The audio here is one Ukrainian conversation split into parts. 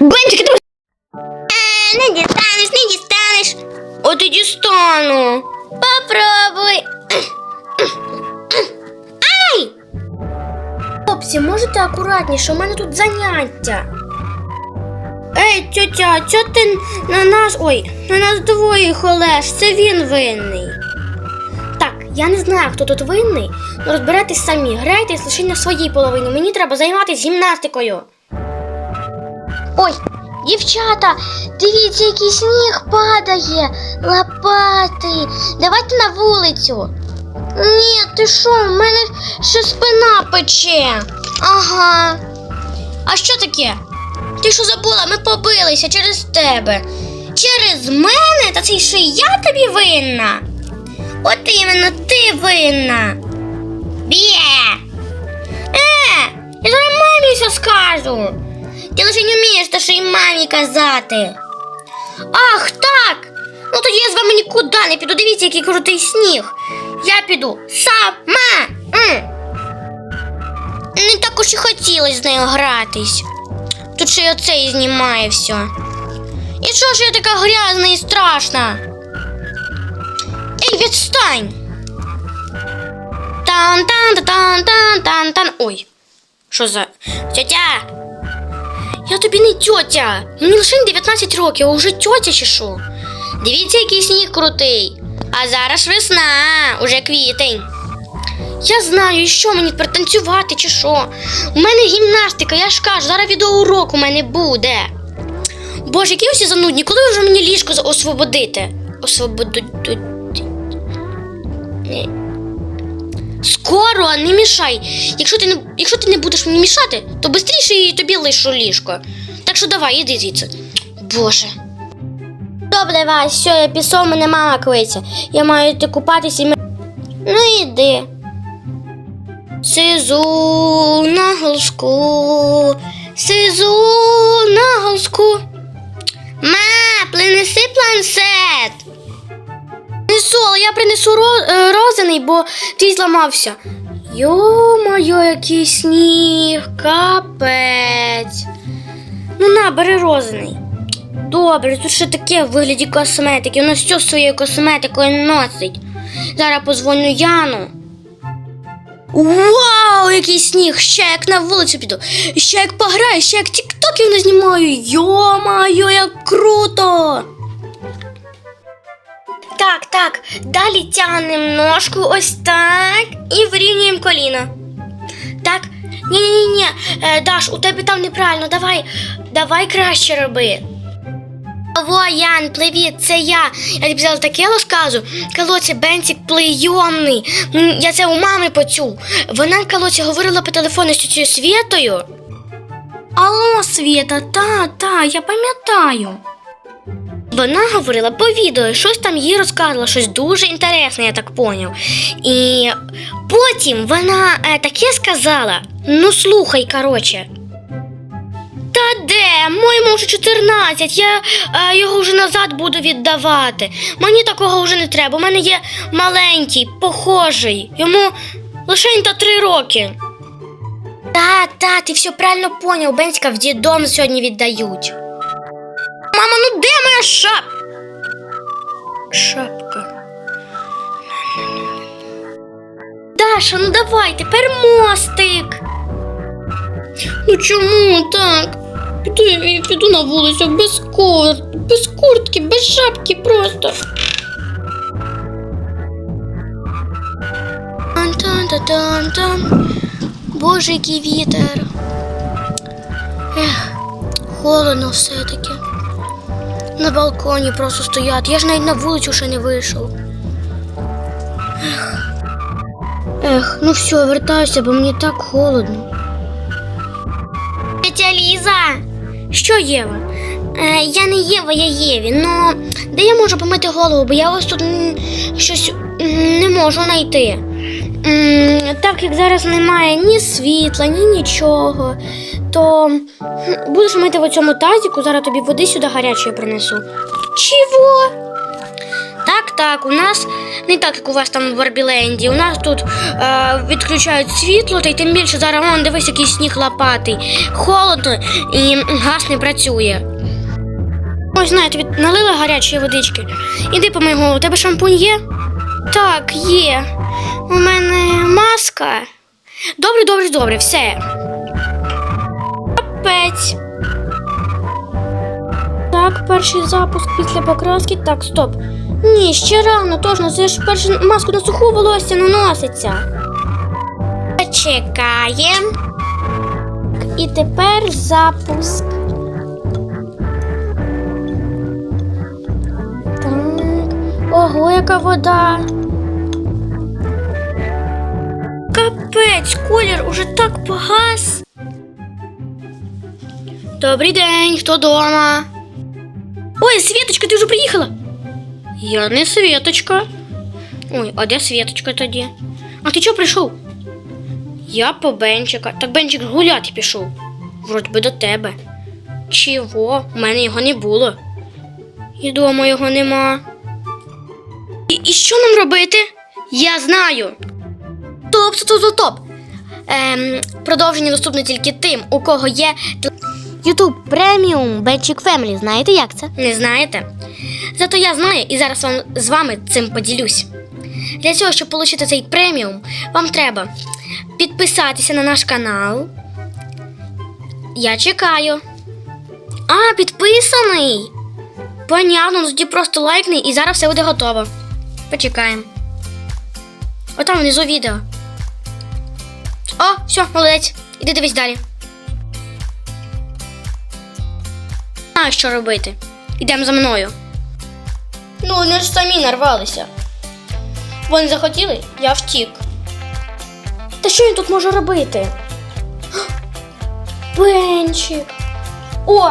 Бенчик, ти Не станешь, не станешь. От иди стану. Попробуй. Ай! Хлопці, можете что у меня тут заняття. Ей, тетя, чо ти на нас. Ой, на нас двоє холеш, це він винний. Я не знаю, хто тут винний, але розберетесь самі. Грайтесь лише на своїй половині. Мені треба займатися гімнастикою. Ой, дівчата, дивіться, який сніг падає. Лопати. Давайте на вулицю. Ні, ти що, в мене ще спина пече. Ага. А що таке? Ти що забула? Ми побилися через тебе. Через мене? Та це ще я тобі винна. От іменно ти винна. Бє. Е, я зараз мамі все скажу. Ти лише не вмієш те, що й мамі казати. Ах, так. Ну тоді я з вами нікуди не піду. Дивіться, який крутий сніг. Я піду сама. М. Не так уж і хотілося з нею гратись. Тут ще й оцей знімає все. І що ж я така грязна і страшна? Відстань! тан тан тан тан тан тан Ой, що за тьотя? Я тобі не тьотя. Мені лише 19 років, а вже тьотя чи що? Дивіться, який сніг крутий. А зараз весна, уже квітень. Я знаю, що мені тепер танцювати чи що. У мене гімнастика, я ж кажу, зараз відеоурок у мене буде. Боже, які усі занудні, коли вже мені ліжко освободите? Освободити. Скоро, не мішай. Якщо ти не, якщо ти не будеш мені мішати, то швидше і тобі лишу ліжко. Так що давай, іди звідси. Боже. Добре, Вась, все, я пішов, мене мама кличе. Я маю йти купатися і ми. Ну іди. Сизу на голску, сизу на голску. Ма, принеси планшет. Несу, але я принесу е, розаний, бо твій зламався. Йо-моє, який сніг, капець. Ну на, бери розаний. Добре, тут ще таке в вигляді косметики. Воно все своєю косметикою носить. Зараз позвоню Яну. Вау, який сніг! Ще як на вулицю піду, ще як пограю, ще як тіктоків не знімаю. Йо-моє, як круто! Так, так, далі тягнемо ножку ось так і вирівнюємо коліно. Так, ні-ні-ні, е, Даш, у тебе там неправильно, давай, давай краще роби. Алло, Ян, привіт, це я. Я тобі зараз таке розказу. Колоться, Бенцік прийомний. Я це у мами почув. Вона, колоться, говорила по телефону з цією Світою. Алло, Світа, та, та, я пам'ятаю. Вона говорила по відео, щось там їй розказувала, щось дуже інтересне, я так поняв. І потім вона е, таке сказала: ну слухай, коротше. Та де? Моєму вже 14, я е, його вже назад буду віддавати. Мені такого вже не треба. У мене є маленький, похожий. Йому лише та три роки. Та, та, ти все правильно поняв, Бенська в дідом сьогодні віддають. Моя шап? Шапка. Даша, ну давай, тепер мостик. Ну чому так? Піду, я піду на вулицю без кур, без куртки, без шапки просто. Тан-тан-тан-тан. Боже, який вітер. Ех, холодно все-таки. На балконі просто стояти. Я ж навіть на вулицю ще не вийшов. Ех. Ех, ну все, вертаюся, бо мені так холодно. Тетя Ліза! Що Єва? Е, я не Єва, я Єві. Ну, де я можу помити голову, бо я ось тут м, щось м, не можу знайти. Так як зараз немає ні світла, ні нічого, то будеш мити в цьому тазіку, зараз тобі води сюди гарячої принесу. Чого? Так, так, у нас не так, як у вас там в Барбіленді. У нас тут е, відключають світло, та й тим більше зараз вон, дивись, який сніг лопатий. Холодно і газ не працює. Ось знаю, тобі налила гарячої водички. Іди помий голову, у тебе шампунь є? Так, є. У мене маска. Добре, добре, добре, все. Капець. Так, перший запуск після покраски. Так, стоп. Ні, ще рано, точно, це ж першу маску на суху волосся наноситься. Чекаємо. І тепер запуск. Так. Ого, яка вода. Капець, колір уже так погас. Добрий день, хто дома? Ой, Світочка, ти вже приїхала? Я не Світочка. Ой, а де Світочка тоді? А ти чого прийшов? Я по Бенчика. Так Бенчик гуляти пішов. Вроді би до тебе. Чого? У мене його не було. І дома його нема. І, і що нам робити? Я знаю. Топ, стоп, стоп, топ. Ем, продовження доступне тільки тим, у кого є YouTube Premium Benchik Family. Знаєте, як це? Не знаєте? Зато я знаю і зараз вам з вами цим поділюсь. Для цього, щоб отримати цей преміум, вам треба підписатися на наш канал. Я чекаю. А, підписаний. Понятно, ну тоді просто лайкни і зараз все буде готово. Почекаємо. Отам внизу відео. О, все, молодець. Іди дивись далі. Знаю, що робити. Ідемо за мною. Ну, вони ж самі нарвалися. Вони захотіли, я втік. Та що він тут може робити? Бенчик. О,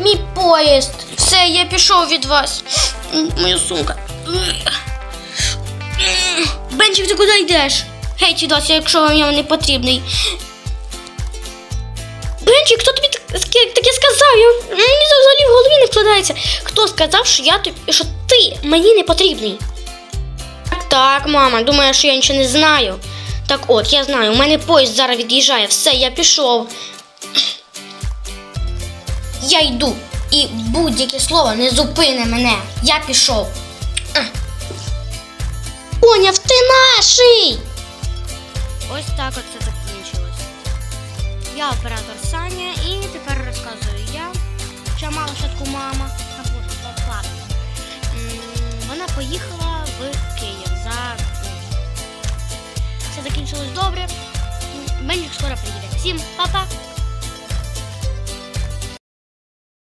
мій поїзд. Все, я пішов від вас. Моя сумка. Бенчик, ти куди йдеш? Геть від якщо вам я не потрібний. Бенчик, хто тобі таке, таке сказав? Я, мені це взагалі в голові не вкладається. Хто сказав, що я тобі, що ти мені не потрібний? Так, так, мама, думає, що я нічого не знаю. Так от, я знаю, у мене поїзд зараз від'їжджає, все, я пішов. Я йду, і будь-яке слово не зупине мене. Я пішов. Поняв, ти наший! Ось так от це закінчилось. Я оператор Саня і тепер розказую я. Що мала шатку мама. Вона поїхала в Київ за. Все закінчилось добре. Мені скоро приїде. Всім па-па!